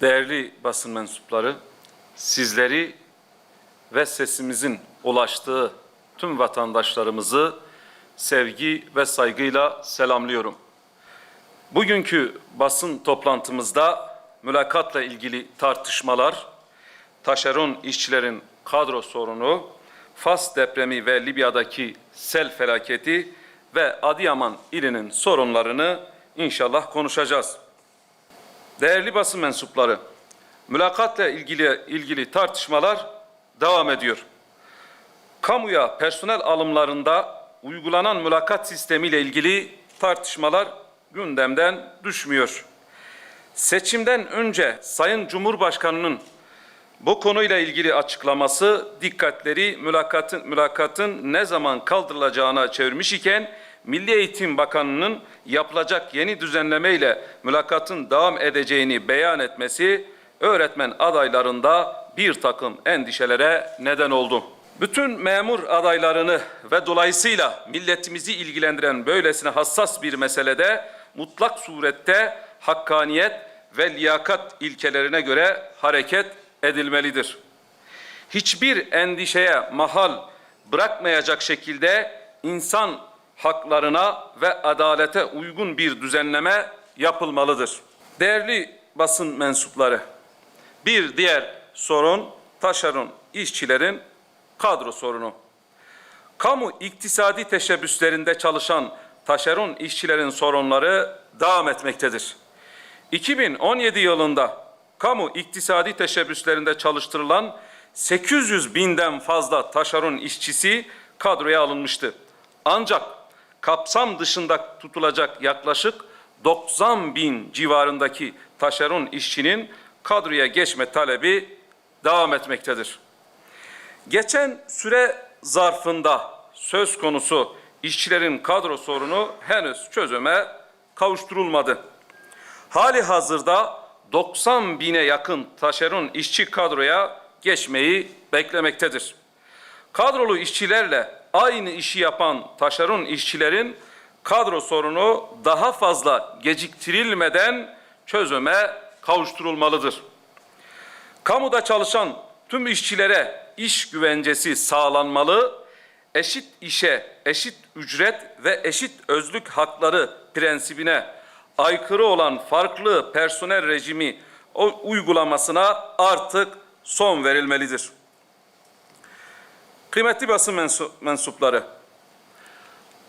Değerli basın mensupları, sizleri ve sesimizin ulaştığı tüm vatandaşlarımızı sevgi ve saygıyla selamlıyorum. Bugünkü basın toplantımızda mülakatla ilgili tartışmalar, taşeron işçilerin kadro sorunu, Fas depremi ve Libya'daki sel felaketi ve Adıyaman ilinin sorunlarını inşallah konuşacağız. Değerli basın mensupları, mülakatla ilgili ilgili tartışmalar devam ediyor. Kamuya personel alımlarında uygulanan mülakat sistemiyle ilgili tartışmalar gündemden düşmüyor. Seçimden önce Sayın Cumhurbaşkanı'nın bu konuyla ilgili açıklaması dikkatleri mülakatın, mülakatın ne zaman kaldırılacağına çevirmiş iken Milli Eğitim Bakanı'nın yapılacak yeni düzenlemeyle mülakatın devam edeceğini beyan etmesi öğretmen adaylarında bir takım endişelere neden oldu. Bütün memur adaylarını ve dolayısıyla milletimizi ilgilendiren böylesine hassas bir meselede mutlak surette hakkaniyet ve liyakat ilkelerine göre hareket edilmelidir. Hiçbir endişeye mahal bırakmayacak şekilde insan haklarına ve adalete uygun bir düzenleme yapılmalıdır. Değerli basın mensupları, bir diğer sorun taşeron işçilerin kadro sorunu. Kamu iktisadi teşebbüslerinde çalışan taşeron işçilerin sorunları devam etmektedir. 2017 yılında kamu iktisadi teşebbüslerinde çalıştırılan 800 binden fazla taşeron işçisi kadroya alınmıştı. Ancak kapsam dışında tutulacak yaklaşık 90 bin civarındaki taşeron işçinin kadroya geçme talebi devam etmektedir. Geçen süre zarfında söz konusu işçilerin kadro sorunu henüz çözüme kavuşturulmadı. Hali hazırda 90 bine yakın taşeron işçi kadroya geçmeyi beklemektedir. Kadrolu işçilerle aynı işi yapan taşeron işçilerin kadro sorunu daha fazla geciktirilmeden çözüme kavuşturulmalıdır. Kamuda çalışan tüm işçilere iş güvencesi sağlanmalı, eşit işe eşit ücret ve eşit özlük hakları prensibine aykırı olan farklı personel rejimi uygulamasına artık son verilmelidir. Kıymetli basın mensu- mensupları,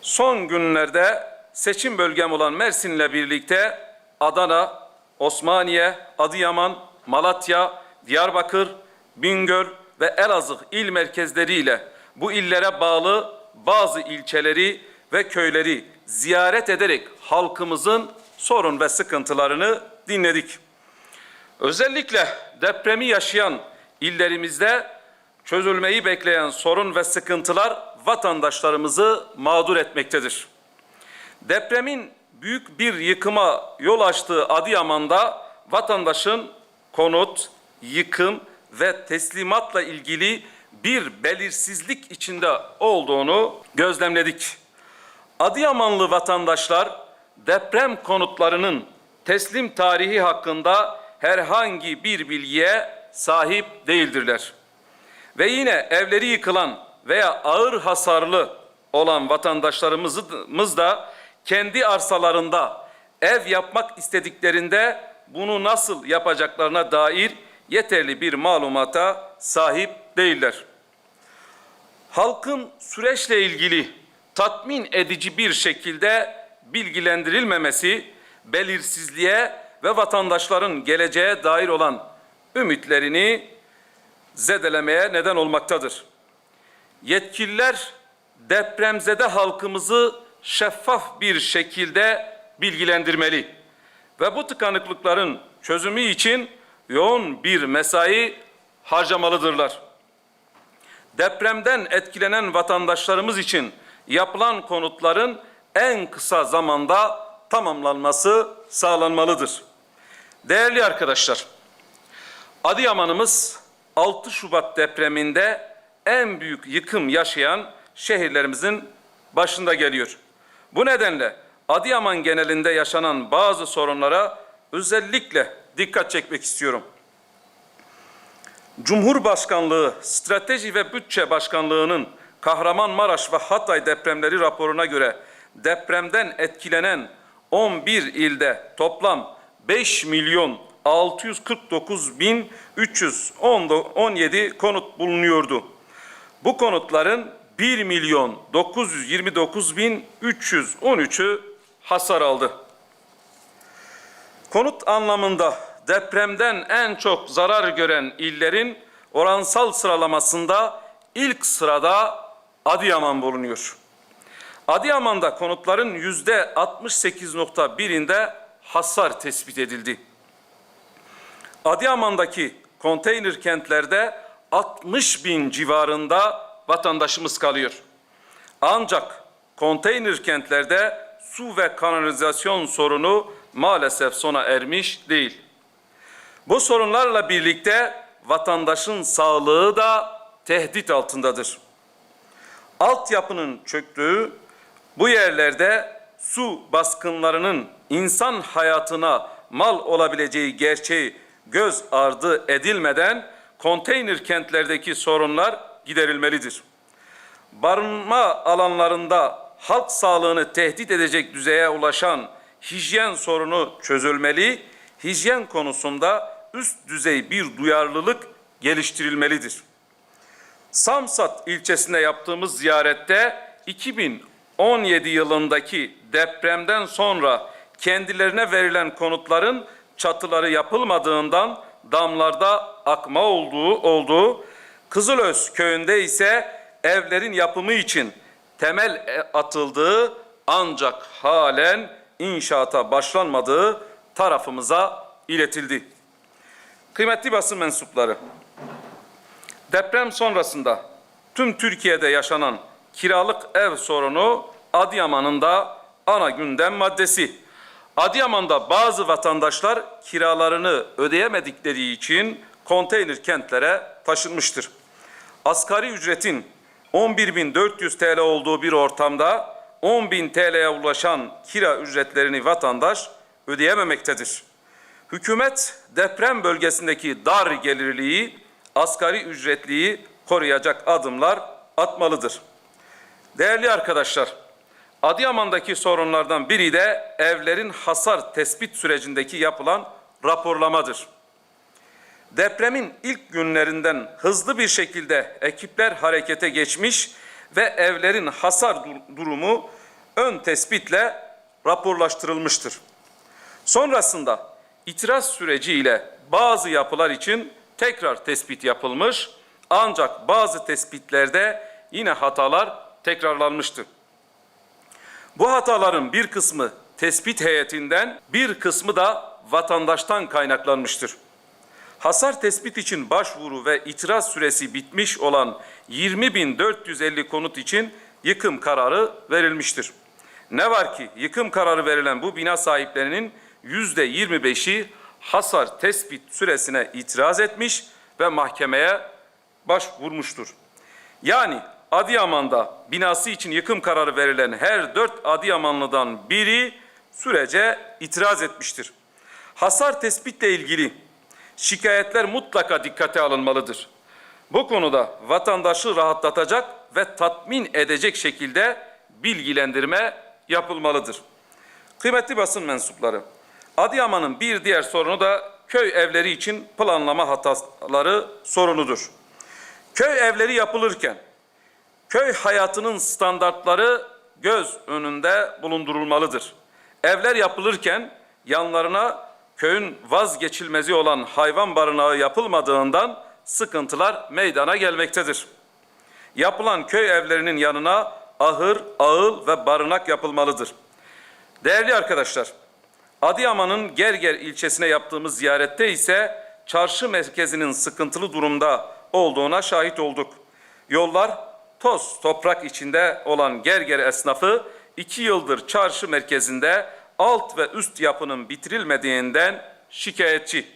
son günlerde seçim bölgem olan Mersin'le birlikte Adana, Osmaniye, Adıyaman, Malatya, Diyarbakır, Bingöl ve Elazığ il merkezleriyle bu illere bağlı bazı ilçeleri ve köyleri ziyaret ederek halkımızın sorun ve sıkıntılarını dinledik. Özellikle depremi yaşayan illerimizde çözülmeyi bekleyen sorun ve sıkıntılar vatandaşlarımızı mağdur etmektedir. Depremin büyük bir yıkıma yol açtığı Adıyaman'da vatandaşın konut, yıkım ve teslimatla ilgili bir belirsizlik içinde olduğunu gözlemledik. Adıyamanlı vatandaşlar deprem konutlarının teslim tarihi hakkında herhangi bir bilgiye sahip değildirler. Ve yine evleri yıkılan veya ağır hasarlı olan vatandaşlarımız da kendi arsalarında ev yapmak istediklerinde bunu nasıl yapacaklarına dair yeterli bir malumata sahip değiller. Halkın süreçle ilgili tatmin edici bir şekilde bilgilendirilmemesi belirsizliğe ve vatandaşların geleceğe dair olan ümitlerini zedelemeye neden olmaktadır. Yetkililer depremzede halkımızı şeffaf bir şekilde bilgilendirmeli ve bu tıkanıklıkların çözümü için yoğun bir mesai harcamalıdırlar. Depremden etkilenen vatandaşlarımız için yapılan konutların en kısa zamanda tamamlanması sağlanmalıdır. Değerli arkadaşlar, Adıyaman'ımız 6 Şubat depreminde en büyük yıkım yaşayan şehirlerimizin başında geliyor. Bu nedenle Adıyaman genelinde yaşanan bazı sorunlara özellikle dikkat çekmek istiyorum. Cumhurbaşkanlığı Strateji ve Bütçe Başkanlığı'nın Kahramanmaraş ve Hatay depremleri raporuna göre depremden etkilenen 11 ilde toplam 5 milyon 649 bin 317 konut bulunuyordu. Bu konutların 1 milyon 929 bin 313'ü hasar aldı. Konut anlamında depremden en çok zarar gören illerin oransal sıralamasında ilk sırada Adıyaman bulunuyor. Adıyaman'da konutların yüzde 68.1'inde hasar tespit edildi. Adıyaman'daki konteyner kentlerde 60 bin civarında vatandaşımız kalıyor. Ancak konteyner kentlerde su ve kanalizasyon sorunu maalesef sona ermiş değil. Bu sorunlarla birlikte vatandaşın sağlığı da tehdit altındadır. Altyapının çöktüğü bu yerlerde su baskınlarının insan hayatına mal olabileceği gerçeği göz ardı edilmeden konteyner kentlerdeki sorunlar giderilmelidir. Barınma alanlarında halk sağlığını tehdit edecek düzeye ulaşan hijyen sorunu çözülmeli, hijyen konusunda üst düzey bir duyarlılık geliştirilmelidir. Samsat ilçesine yaptığımız ziyarette 2017 yılındaki depremden sonra kendilerine verilen konutların çatıları yapılmadığından damlarda akma olduğu olduğu, Kızılöz köyünde ise evlerin yapımı için temel atıldığı ancak halen inşaata başlanmadığı tarafımıza iletildi. Kıymetli basın mensupları, deprem sonrasında tüm Türkiye'de yaşanan kiralık ev sorunu Adıyaman'ın da ana gündem maddesi. Adıyaman'da bazı vatandaşlar kiralarını ödeyemedikleri için konteyner kentlere taşınmıştır. Asgari ücretin 11.400 TL olduğu bir ortamda 10.000 TL'ye ulaşan kira ücretlerini vatandaş ödeyememektedir. Hükümet deprem bölgesindeki dar gelirliği, asgari ücretliyi koruyacak adımlar atmalıdır. Değerli arkadaşlar, Adıyaman'daki sorunlardan biri de evlerin hasar tespit sürecindeki yapılan raporlamadır. Depremin ilk günlerinden hızlı bir şekilde ekipler harekete geçmiş ve evlerin hasar durumu ön tespitle raporlaştırılmıştır. Sonrasında itiraz süreciyle bazı yapılar için tekrar tespit yapılmış ancak bazı tespitlerde yine hatalar tekrarlanmıştır. Bu hataların bir kısmı tespit heyetinden, bir kısmı da vatandaştan kaynaklanmıştır. Hasar tespit için başvuru ve itiraz süresi bitmiş olan 20.450 konut için yıkım kararı verilmiştir. Ne var ki yıkım kararı verilen bu bina sahiplerinin yüzde 25'i hasar tespit süresine itiraz etmiş ve mahkemeye başvurmuştur. Yani Adıyaman'da binası için yıkım kararı verilen her dört Adıyamanlıdan biri sürece itiraz etmiştir. Hasar tespitle ilgili şikayetler mutlaka dikkate alınmalıdır. Bu konuda vatandaşı rahatlatacak ve tatmin edecek şekilde bilgilendirme yapılmalıdır. Kıymetli basın mensupları, Adıyaman'ın bir diğer sorunu da köy evleri için planlama hataları sorunudur. Köy evleri yapılırken köy hayatının standartları göz önünde bulundurulmalıdır. Evler yapılırken yanlarına köyün vazgeçilmezi olan hayvan barınağı yapılmadığından sıkıntılar meydana gelmektedir. Yapılan köy evlerinin yanına ahır, ağıl ve barınak yapılmalıdır. Değerli arkadaşlar, Adıyaman'ın Gerger ilçesine yaptığımız ziyarette ise çarşı merkezinin sıkıntılı durumda olduğuna şahit olduk. Yollar toz toprak içinde olan Gerger esnafı iki yıldır çarşı merkezinde alt ve üst yapının bitirilmediğinden şikayetçi.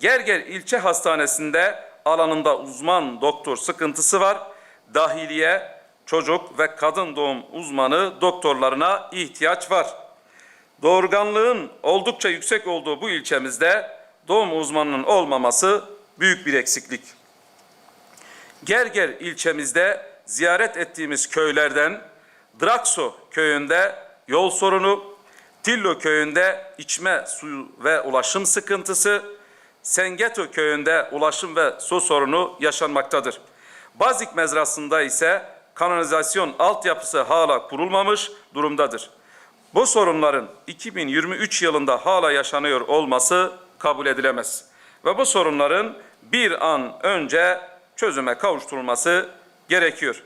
Gerger ilçe hastanesinde alanında uzman doktor sıkıntısı var. Dahiliye, çocuk ve kadın doğum uzmanı doktorlarına ihtiyaç var. Doğurganlığın oldukça yüksek olduğu bu ilçemizde doğum uzmanının olmaması büyük bir eksiklik. Gerger ilçemizde ziyaret ettiğimiz köylerden Drakso köyünde yol sorunu, Tillo köyünde içme suyu ve ulaşım sıkıntısı, Sengeto köyünde ulaşım ve su sorunu yaşanmaktadır. Bazik mezrasında ise kanalizasyon altyapısı hala kurulmamış durumdadır. Bu sorunların 2023 yılında hala yaşanıyor olması kabul edilemez. Ve bu sorunların bir an önce çözüme kavuşturulması gerekiyor.